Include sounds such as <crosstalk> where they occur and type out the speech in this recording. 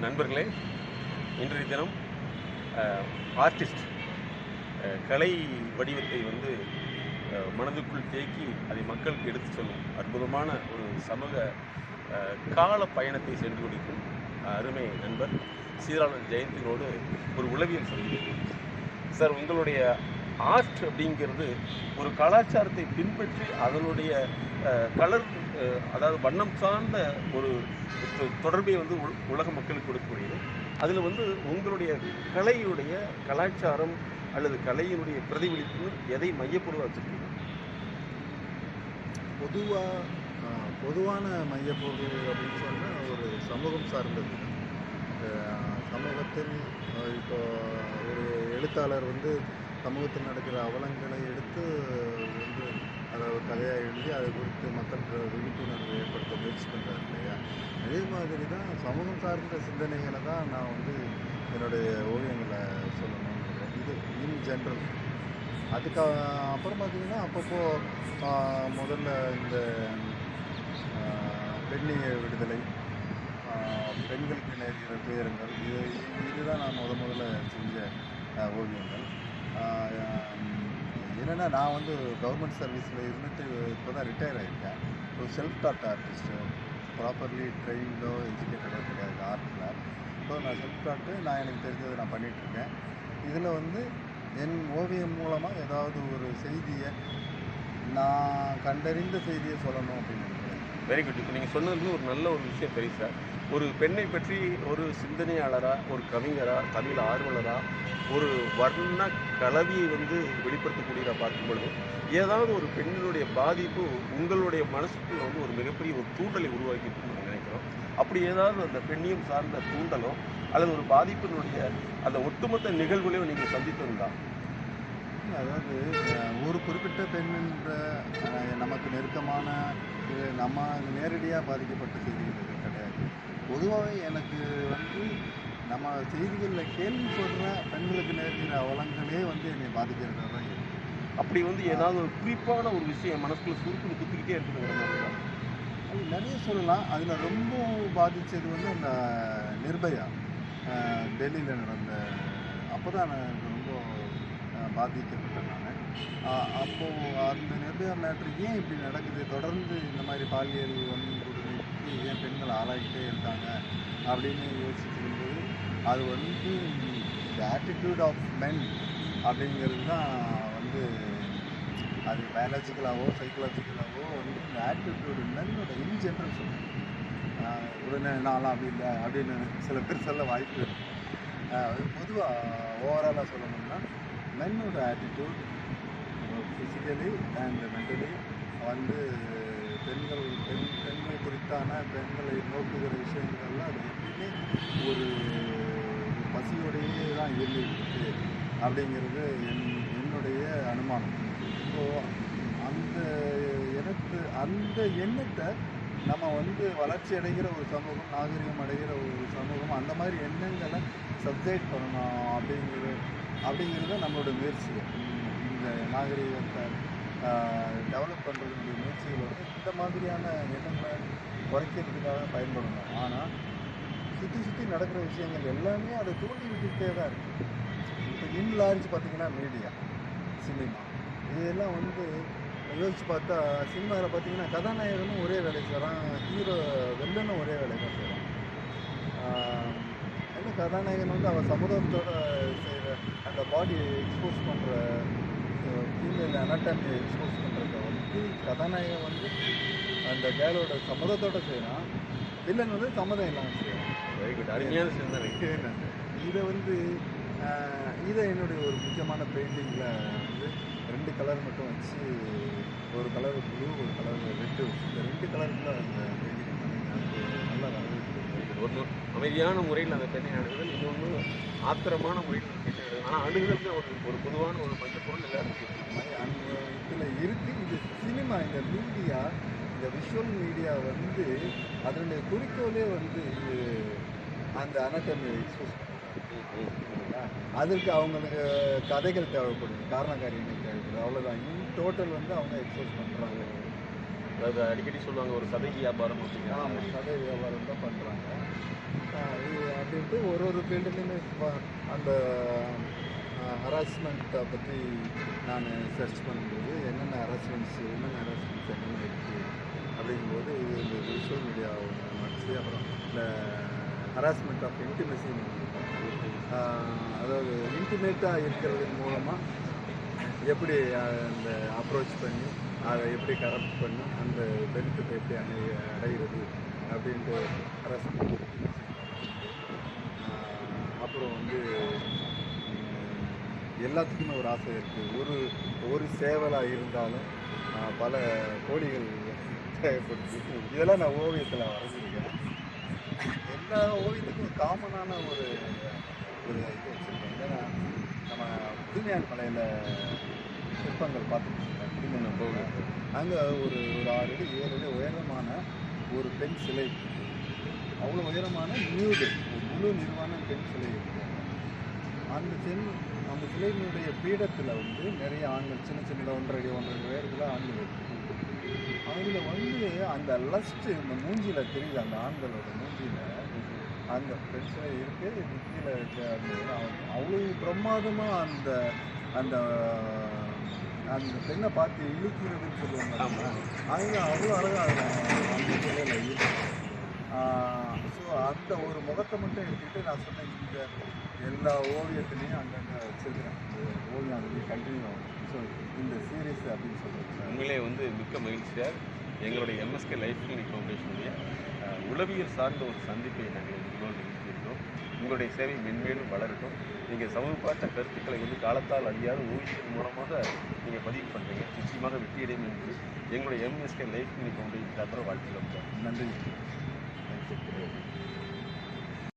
நண்பர்களே இன்றைய தினம் ஆர்டிஸ்ட் கலை வடிவத்தை வந்து மனதுக்குள் தேக்கி அதை மக்களுக்கு எடுத்து சொல்லும் அற்புதமான ஒரு சமூக கால பயணத்தை சென்று கொண்டிருக்கும் அருமை நண்பர் சீராளன் ஜெயந்தினோடு ஒரு உளவியல் சொல்கிறேன் சார் உங்களுடைய ஆர்ட் அப்படிங்கிறது ஒரு கலாச்சாரத்தை பின்பற்றி அதனுடைய கலர் அதாவது வண்ணம் சார்ந்த ஒரு தொ- தொடர்பை வந்து உல- உலக மக்களுக்கு கொடுக்கக்கூடியது. அதில் வந்து உங்களுடைய கலையுடைய கலாச்சாரம் அல்லது கலையினுடைய பிரதிபலிப்பு எதை மையப்பொருளாக வச்சுருக்கீங்க? பொதுவாக பொதுவான மையப்பொருள் அப்படின்னு சொன்னால் ஒரு சமூகம் சார்ந்தது. சமூகத்தில் இப்போ ஒரு எழுத்தாளர் வந்து சமூகத்தில் நடக்கிற அவலங்களை எடுத்து வந்து அதை ஒரு கதையாக அதை குறித்து மக்கள் விழிப்புணர்வு ஏற்படுத்த முயற்சி பண்ணுறாரு இல்லையா? அதே மாதிரி தான் சமூகம் சார்ந்த சிந்தனைகளை தான் நான் வந்து என்னுடைய ஓவியங்களை சொல்லணும்னு இது இன் ஜென்ரல். அதுக்கு அப்புறம் பார்த்தீங்கன்னா அப்பப்போ முதல்ல இந்த பெண்ணிய விடுதலை பெண்களுக்கு நேர்கிற துயரங்கள் இது இதுதான் நான் முத முதல்ல செஞ்ச ஓவியங்கள். என்னென்னா நான் வந்து கவர்மெண்ட் சர்வீஸில் இருந்துட்டு இப்போ தான் ரிட்டையர் ஆகியிருக்கேன் ஒரு செல்ஃப் டாட் ஆர்டிஸ்ட்டு ப்ராப்பர்லி ட்ரெயின்டோ எஜுகேட்டடோ கிடையாது ஆர்ட்டில் ஸோ நான் செல்ஃப் டாட்டு நான் எனக்கு தெரிஞ்சதை நான் பண்ணிகிட்ருக்கேன் இதில் வந்து என் ஓவியம் மூலமாக ஏதாவது ஒரு செய்தியை நான் கண்டறிந்த செய்தியை சொல்லணும் அப்படின்னு நினைக்கிறேன். வெரி குட் இப்போ நீங்கள் சொன்னதுல ஒரு நல்ல ஒரு விஷயம் தெரியும் சார் ஒரு பெண்ணை பற்றி ஒரு சிந்தனையாளராக ஒரு கவிஞராக தமிழ் ஆர்வலராக ஒரு வர்ண கலவியை வந்து வெளிப்படுத்தக்கூடியதாக பார்க்கும் பொழுது ஏதாவது ஒரு பெண்ணினுடைய பாதிப்பு உங்களுடைய மனசுக்குள்ள வந்து ஒரு மிகப்பெரிய ஒரு தூண்டலை உருவாக்கி இருக்கும்னு நினைக்கிறோம். அப்படி ஏதாவது அந்த பெண்ணியம் சார்ந்த தூண்டலோ அல்லது ஒரு பாதிப்பினுடைய அந்த ஒட்டுமொத்த நிகழ்வுகளையும் நீங்கள் சந்தித்திருந்தா அதாவது ஒரு குறிப்பிட்ட பெண் என்ற நமக்கு நெருக்கமான இது நம்ம நேரடியாக பாதிக்கப்பட்ட செய்திகள் கிடையாது. பொதுவாகவே எனக்கு வந்து நம்ம செய்திகளில் கேள்விப்படுற பெண்களுக்கு நேர்கிற அவலங்களே வந்து என்னை பாதிக்கிறதா தான் இருக்கு. அப்படி வந்து ஏதாவது ஒரு குறிப்பான ஒரு விஷயம் மனசுக்குள்ள சுருக்குன்னு குத்திக்கிட்டே மாதிரி தான். அது நிறைய சொல்லலாம். அதில் ரொம்ப பாதித்தது வந்து அந்த நிர்பயா. டெல்லியில் நடந்த அப்போ தான் நான் ரொம்ப பாதிக்கப்பட்டேன் நான். அப்போது அந்த நிர்பயா மேட்ரு ஏன் இப்படி நடக்குது? தொடர்ந்து இந்த மாதிரி பாலியல் வன்கொடுமைக்கு ஏன் பெண்கள் ஆளாகிட்டே இருக்காங்க? அப்படின்னு யோசிச்சிருக்கும்போது அது வந்து த ஆட்டிடியூட் ஆஃப் மென் அப்படிங்கிறது தான் வந்து அது பயாலஜிக்கலாகவோ சைக்கலாஜிக்கலாகவோ வந்து இந்த ஆட்டிடியூடு மென்னோட இன் ஜென்ரல் சொல்லுவேன் உடனே நான்லாம் அப்படி இல்லை அப்படின்னு சில பேர் சொல்ல வாய்ப்பு இருக்கு. பொதுவாக ஓவராலாக சொல்லணும்னா மென்னோட ஆட்டிடியூட் ஃபிசிக்கலி அண்ட் மென்டலி வந்து பெண்கள் பெண் பெண்கள் குறித்தான பெண்களை நோக்குகிற விஷயங்கள்லாம் அது எப்பயுமே ஒரு பசியோடையே தான் இயங்கிட்டு அப்படிங்கிறது என் என்னுடைய அனுமானம். ஸோ அந்த எனக்கு அந்த எண்ணத்தை நம்ம வந்து வளர்ச்சி அடைகிற ஒரு சமூகம் நாகரிகம் அடைகிற ஒரு சமூகம் அந்த மாதிரி எண்ணங்களை சப்ஜெக்ட் பண்ணணும் அப்படிங்கிறது அப்படிங்கிறது நம்மளோட முயற்சி இந்த நாகரிகத்தை டெவலப் பண்ணுறதுடைய முயற்சிகள் வந்து இந்த மாதிரியான எண்ணங்களை குறைக்கிறதுக்காக பயன்படணும். ஆனால் சுற்றி சுற்றி நடக்கிற விஷயங்கள் எல்லாமே அதை தூண்டி விட்டுக்கிட்டே தான் இருக்குது இப்போ இன் லார்ஜ் பார்த்தீங்கன்னா மீடியா சினிமா இதெல்லாம் வந்து யோசிச்சு பார்த்தா சினிமாவில் பார்த்தீங்கன்னா கதாநாயகனும் ஒரே வேலை செய்கிறான் ஹீரோ வெள்ளனும் ஒரே வேலை தான் செய்கிறான் என்ன கதாநாயகன் வந்து அவன் சமுதாயத்தோட செய்கிற அந்த பாடியை எக்ஸ்போஸ் பண்ணுற ஃபீமேல் அனாட்டமியை எக்ஸ்போஸ் பண்ணுறத வந்து கதாநாயகன் வந்து அந்த கேலோட சம்மதத்தோட செய்கிறான் வில்லன் வந்து சம்மதம் இல்லாமல் செய்கிறான் வெரி குட் அருமையான சிந்தனை <laughs> இதை வந்து இதை என்னுடைய ஒரு முக்கியமான பெயிண்டிங்கில் வந்து ரெண்டு கலர் மட்டும் வச்சு ஒரு கலர் ப்ளூ ஒரு கலர் ரெட்டு இந்த ரெண்டு கலருக்குள்ள அந்த பெயிண்டிங் அது நல்லா வரவேற்கிறது ஒன்று அமைதியான முறையில் அந்த பெண்ணை அணுகுதல் இன்னொன்று ஆத்திரமான முறையில் கேட்டு ஆனால் அணுகுதல் ஒரு ஒரு பொதுவான ஒரு மற்ற பொருள் எல்லாருக்கும் அந்த இதில் இருக்குது இது சினிமா இந்த மீடியா இந்த விஷுவல் மீடியா வந்து அதனுடைய குறிக்கோளே வந்து இது அந்த அனட்டமி அதற்கு அவங்களுக்கு கதைகள் தேவைப்படுது. காரண காரியங்கள் தேவைப்படுது. அவ்வளோதான் இன் டோட்டல் வந்து அவங்க எக்ஸ்போஸ் பண்ணுறாங்க அதாவது அடிக்கடி சொல்லுவாங்க ஒரு சதை வியாபாரம் அப்படிங்கிற ஆமாம் கதை வியாபாரம் தான் பண்ணுறாங்க இது ஒரு ஒரு ஃபீல்டுலேயுமே அந்த ஹராஸ்மெண்ட்டை பற்றி நான் சர்ச் பண்ணும்போது என்னென்ன ஹராஸ்மெண்ட்ஸ் என்னென்ன ஹராஸ்மெண்ட்ஸ் என்னென்ன இருக்குது அப்படிங்கும்போது இந்த சோஷியல் மீடியா மடிச்சு அப்புறம் இந்த ஹராஸ்மெண்ட் ஆஃப் இன்டிமெசின்னு அதாவது இன்டிமேட்டாக இருக்கிறது மூலமாக எப்படி அந்த அப்ரோச் பண்ணி அதை எப்படி கரெக்ட் பண்ணி அந்த பெனிஃபிட் எப்படி அடை அடைகிறது அப்படின்ட்டு அரசு அப்புறம் வந்து எல்லாத்துக்குமே ஒரு ஆசை இருக்குது ஒரு ஒரு சேவலாக இருந்தாலும் பல கோடிகள் தேவைப்படுது. இதெல்லாம் நான் ஓவியத்தில் வரைஞ்சிருக்கேன். எல்லா ஓவியத்துக்கும் காமனான ஒரு ஒரு இது வச்சுருக்கேன். ஏன்னா நம்ம புதுமையான் மலையில் சிற்பங்கள் பார்த்துருக்கோம் புதுமையான கோவில் அங்கே ஒரு ஒரு ஆறு அடி ஏழு அடி உயரமான ஒரு பெண் சிலை. அவ்வளோ உயரமான நியூடு ஒரு முழு நிர்வாண பெண் சிலை இருக்கு. அந்த சென் அந்த சிலையினுடைய பீடத்தில் வந்து நிறைய ஆண்கள் சின்ன சின்ன ஒன்றரை ஒன்றரை உயரத்தில் ஆண்கள் அதில் வந்து அந்த லஸ்ட்டு இந்த மூஞ்சியில் தெரியுது அந்த ஆண்களோட மூஞ்சியில். அந்த பெண் சிலை இருக்கு. இது கீழே இருக்கு அந்த அவ- அவ்வளோ பிரமாதமாக அந்த அந்த அந்த பெண்ணை பார்த்து இழுக்கிறதுன்னு சொல்லுவாங்க. அது அவ்வளோ அழகாக அந்த சிலையில் இருக்கு ஸோ அந்த ஒரு முகத்தை மட்டும் எடுத்துக்கிட்டு நான் சொன்னேன் இந்த எல்லா ஓவியத்துலேயும் அங்கங்கே வச்சிருக்கிறேன். ஓவியம் அங்கே கண்டினியூ ஆகும். ஸோ இந்த சீரீஸ் அப்படின்னு சொல்லுவாங்க உண்மையிலே வந்து மிக்க மகிழ்ச்சியார் எங்களுடைய எம்எஸ்கே லைஃப் கிளினிக் ஃபவுண்டேஷனுடைய உளவியல் சார்ந்த ஒரு சந்திப்பை நாங்கள் உங்களோடு நிகழ்த்தியிருக்கிறோம் உங்களுடைய சேவை மென்மேலும் வளரட்டும். நீங்கள் சமூக பார்த்த கருத்துக்களை வந்து காலத்தால் அழியாத ஓவியத்தின் மூலமாக நீங்கள் பதிவு பண்ணுறீங்க நிச்சயமாக வெற்றியடையும் என்று எங்களுடைய எம்எஸ்கே லைஃப் கிளினிக் ஃபவுண்டேஷன் சார்பாக வாழ்த்துக்கிறோம் நன்றி.